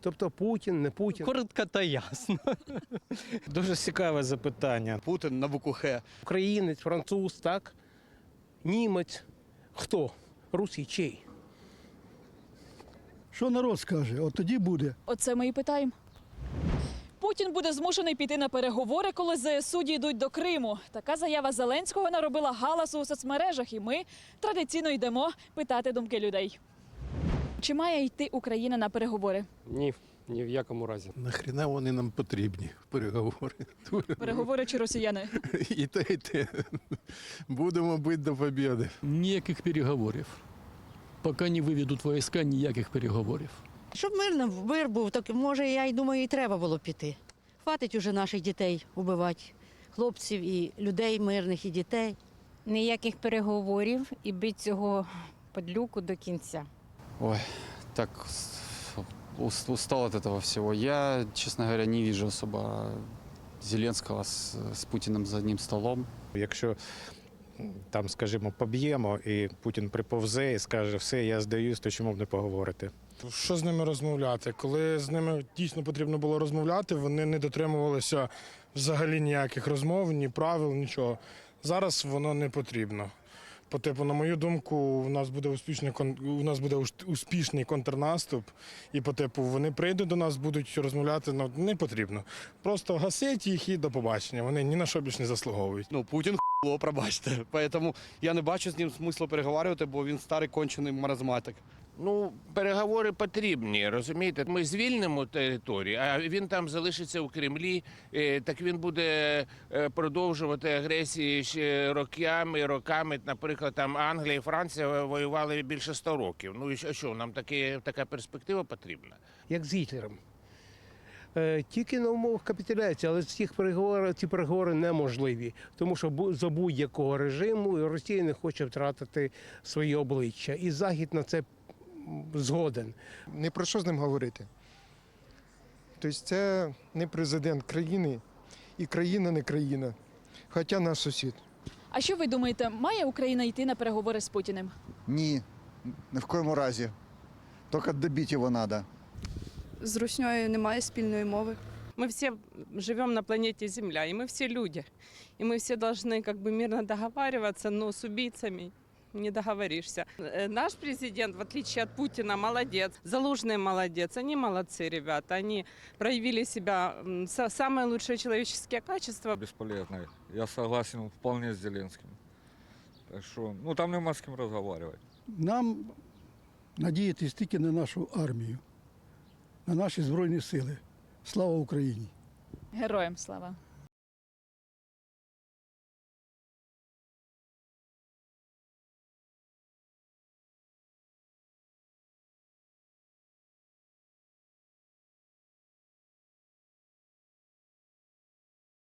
Тобто Путін, не Путін. Коротко та ясно. Дуже цікаве запитання. Путін на букву Х. Українець, француз, так? Німець. Хто? Русій чий? Що народ скаже, от тоді буде. Оце ми і питаємо. Путін буде змушений піти на переговори, коли ЗСУ дійдуть до Криму. Така заява Зеленського наробила галасу у соцмережах, і ми традиційно йдемо питати думки людей. Чи має йти Україна на переговори? Ні, ні в якому разі. Нахріна вони нам потрібні переговори. Переговори чи росіяни? І те, і те. Будемо бити до побіди. Ніяких переговорів. Поки не виведуть війська, ніяких переговорів. Щоб мирно мир був, так може, я й думаю, і треба було піти. Хватить уже наших дітей убивати, хлопців і людей мирних, і дітей. ніяких переговорів і бити цього подлюку до кінця. Ой, так ус- устал от этого всего. Я, честно говоря, не вижу особо Зеленского с, с Путиным за одним столом. Якщо там, скажімо, поб'ємо, і Путін приповзе і скаже, все, я здаюсь, то чому б не поговорити? Що з ними розмовляти? Коли з ними дійсно потрібно було розмовляти, вони не дотримувалися взагалі ніяких розмов, ні правил, нічого. Зараз воно не потрібно. По типу, на мою думку, у нас буде успішний у нас буде успішний контрнаступ, і по типу вони прийдуть до нас, будуть розмовляти. Ну не потрібно. Просто гасить їх і до побачення. Вони ні на що більш не заслуговують. Ну, Путін хуйло, пробачте. Поэтому я не бачу з ним смислу переговорювати, бо він старий кончений маразматик. Ну, переговори потрібні, розумієте? Ми звільнимо територію, а він там залишиться в Кремлі, е, так він буде е, продовжувати агресії ще роками, роками. Наприклад, там Англія і Франція воювали більше 100 років. Ну і що нам таке, така перспектива потрібна? Як з Гітлером. Е, Тільки на умовах капітуляції, але цих переговори, ці переговори неможливі, тому що бу- за будь-якого режиму Росія не хоче втратити своє обличчя. І Захід на це згоден. Не про що з ним говорити. Тобто це не президент країни, і країна не країна, хоча наш сусід. А що ви думаєте, має Україна йти на переговори з Путіним? Ні, ні в коєму разі. Тільки добити його треба. З русньою немає спільної мови. Ми всі живемо на планеті Земля, і ми всі люди. І ми всі повинні как бы, мирно договариваться, але з убийцами не договоришься. Э, Наш президент, в отличие от Путина, молодец. Залужный молодец. Они молодцы, ребята. Они проявили себя, м, са- самые лучшие человеческие качества. Безполезний. Я согласен вполне з Зеленським. Так що, ну там нема з ким розмовляти. Нам надіятись тільки на нашу армію, На наші Збройні сили. Слава Україні! Героям слава!